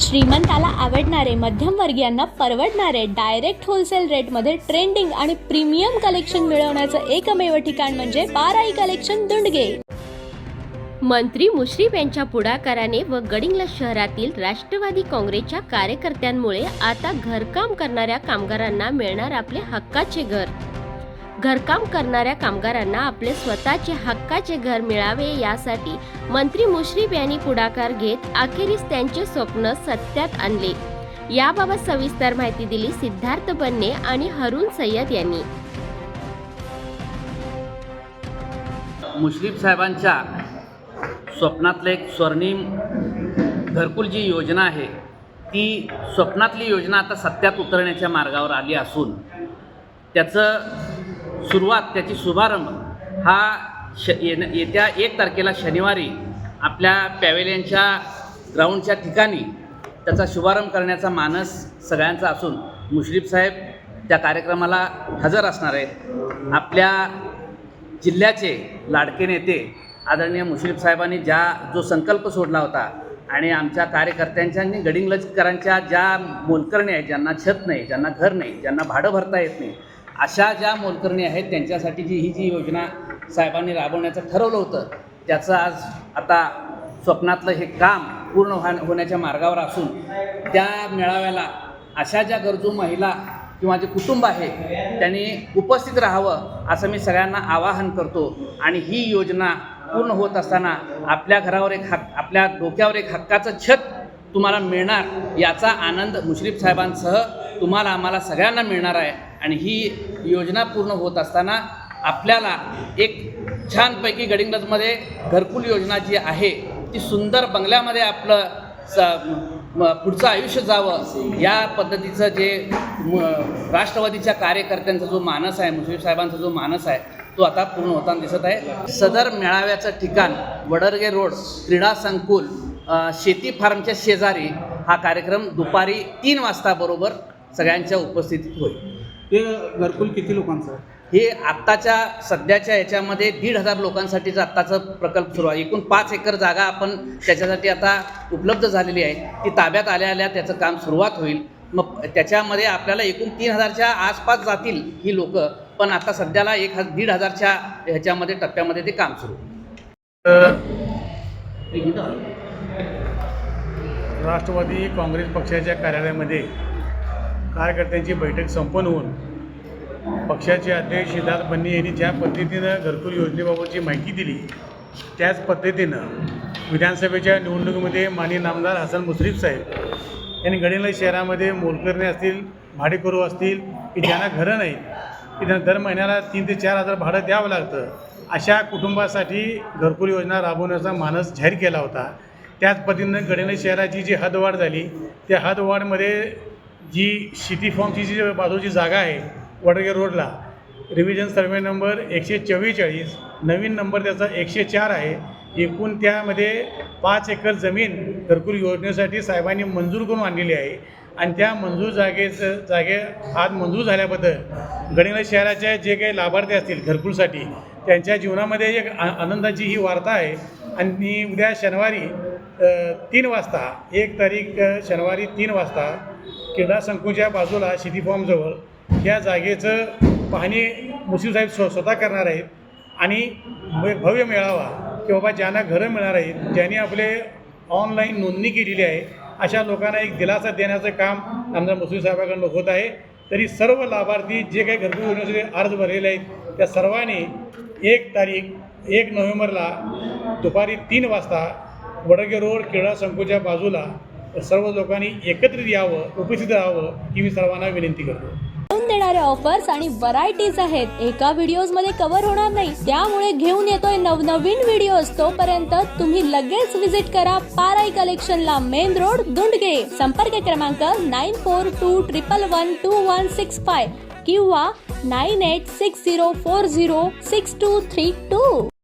श्रीमंताला आवडणारे मध्यमवर्गीयांना परवडणारे डायरेक्ट होलसेल रेटमध्ये ट्रेंडिंग आणि प्रीमियम कलेक्शन मिळवण्याचं एकमेव ठिकाण म्हणजे बाराई कलेक्शन दुंडगे. मंत्री मुश्रीफ यांच्या पुढाकाराने व गडिंगला शहरातील राष्ट्रवादी काँग्रेसच्या कार्यकर्त्यांमुळे आता घरकाम करणाऱ्या कामगारांना मिळणार आपले हक्काचे घर. घरकाम करणाऱ्या कामगारांना आपले स्वतःचे हक्काचे घर मिळावे यासाठी मंत्री मुश्रीफ यांनी पुढाकार घेत अखेरीस त्यांचे स्वप्न सत्यात आणले. याबाबत सविस्तर माहिती दिली सिद्धार्थ बन्ने आणि हरुण सय्यद यांनी. मुश्रीफ साहेबांच्या स्वप्नातलं एक स्वर्णिम घरकुल जी योजना आहे ती स्वप्नातली योजना आता सत्यात उतरण्याच्या मार्गावर आली असून त्याचं सुरुवात त्याची शुभारंभ. हा श येत्या एक तारखेला शनिवारी आपल्या पॅवेलियनच्या ग्राउंडच्या ठिकाणी त्याचा शुभारंभ करण्याचा मानस सगळ्यांचा असून मुश्रीफ साहेब त्या कार्यक्रमाला हजर असणार आहेत. आपल्या जिल्ह्याचे लाडके नेते आदरणीय मुश्रीफ साहेबांनी ज्या जो संकल्प सोडला होता आणि आमच्या कार्यकर्त्यांच्या आणि गडिंग्लजकरांच्या ज्या मोलकरणी आहेत ज्यांना छत नाही ज्यांना घर नाही ज्यांना भाडं भरता येत नाही अशा ज्या मोलकरणी आहेत त्यांच्यासाठी जी ही जी योजना साहेबांनी राबवण्याचं ठरवलं होतं त्याचं आज आता स्वप्नातलं हे काम पूर्ण व्हा होण्याच्या मार्गावर असून त्या मेळाव्याला अशा ज्या गरजू महिला किंवा जे कुटुंब आहे त्यांनी उपस्थित राहावं असं मी सगळ्यांना आवाहन करतो. आणि ही योजना पूर्ण होत असताना आपल्या घरावर एक हक्क आपल्या डोक्यावर एक हक्काचं छत तुम्हाला मिळणार याचा आनंद मुश्रीफ साहेबांसह तुम्हाला आम्हाला सगळ्यांना मिळणार आहे. आणि ही योजना पूर्ण होत असताना आपल्याला एक छानपैकी गडिंग्लजमध्ये घरकुल योजना जी आहे ती सुंदर बंगल्यामध्ये आपलं स पुढचं आयुष्य जावं या पद्धतीचं जे राष्ट्रवादीच्या कार्यकर्त्यांचा जो मानस आहे मुश्रीफ साहेबांचा जो मानस आहे तो आता पूर्ण होताना दिसत आहे. सदर मेळाव्याचं ठिकाण वडरगे रोड क्रीडा संकुल शेती फार्मच्या शेजारी हा कार्यक्रम दुपारी तीन वाजता बरोबर सगळ्यांच्या उपस्थितीत होईल. ते घरकुल किती लोकांचं आहे? हे आत्ताच्या सध्याच्या याच्यामध्ये दीड हजार लोकांसाठीचा आत्ताचा प्रकल्प सुरू आहे. एकूण पाच एकर जागा आपण त्याच्यासाठी आता उपलब्ध झालेली आहे. ती ताब्यात आल्या आल्या त्याचं काम सुरुवात होईल. मग त्याच्यामध्ये आपल्याला एकूण तीन हजारच्या आसपास जातील ही लोकं पण आता सध्याला एक हज दीड हजारच्या ह्याच्यामध्ये टप्प्यामध्ये ते काम सुरू. होईल. राष्ट्रवादी काँग्रेस पक्षाच्या कार्यालयामध्ये कार्यकर्त्यांची बैठक संपन्न होऊन पक्षाचे अध्यक्ष सिद्धार्थ बन्नी यांनी ज्या पद्धतीनं घरकुल योजनेबाबतची माहिती दिली त्याच पद्धतीनं विधानसभेच्या निवडणुकीमध्ये माननीय नामदार हसन मुश्रीफ साहेब यांनी गडिंगलज शहरामध्ये मोलकरणे असतील भाडेकरू असतील की ज्यांना घरं नाही की त्यांना दर महिन्याला तीन ते चार हजार भाडं द्यावं लागतं अशा कुटुंबासाठी घरकुल योजना राबवण्याचा मानस जाहीर केला होता. त्याच पद्धतीनं गडिंगलज शहराची जी हदवाढ झाली त्या हदवाढमध्ये जी सिटी फॉर्मची जी बाजूची जागा आहे वडगे रोडला रिव्हिजन सर्वे नंबर एकशे चव्वेचाळीस नवीन नंबर त्याचा एकशे चार आहे. एकूण त्यामध्ये पाच एकर जमीन घरकुल योजनेसाठी साहेबांनी मंजूर करून आणलेली आहे. आणि त्या मंजूर जागेचं जागे आज मंजूर झाल्याबद्दल गडिंगला शहराच्या जे काही लाभार्थी असतील घरकुलसाठी त्यांच्या जीवनामध्ये एक आ आनंदाची ही वार्ता आहे. आणि उद्या शनिवारी तीन वाजता एक तारीख शनिवारी तीन वाजता क्रीडा संकुलच्या बाजूला सिटी फॉर्मजवळ या जागेचं पाहणी मुस्लिम साहेब स्व स्वतः करणार आहेत. आणि भव्य मेळावा की बाबा ज्यांना घरं मिळणार आहेत ज्यांनी आपले ऑनलाईन नोंदणी केलेली आहे अशा लोकांना एक दिलासा देण्याचं काम आमदार मुस्लिम साहेबांकडून होत आहे. तरी सर्व लाभार्थी जे काही घरगुती योजनेचे अर्ज भरलेले आहेत त्या सर्वांनी एक तारीख एक नोव्हेंबरला दुपारी तीन वाजता वडगे रोड क्रीडा संकुलच्या बाजूला सर्व लोकांनी एकत्रित यावं उपस्थित राहावं ही मी सर्वांना विनंती करतो. देणाऱ्या ऑफर्स आणि व्हरायटीज आहेत एका व्हिडिओजमध्ये कव्हर होणार नाही. त्यामुळे घेऊन येतोय नवनवीन व्हिडिओज तोपर्यंत तुम्ही लगेच विजिट करा पाराई कलेक्शनला मेन रोड दुंडगे संपर्क क्रमांक nine four two triple one two one six five किंवा nine eight six zero four zero six two three two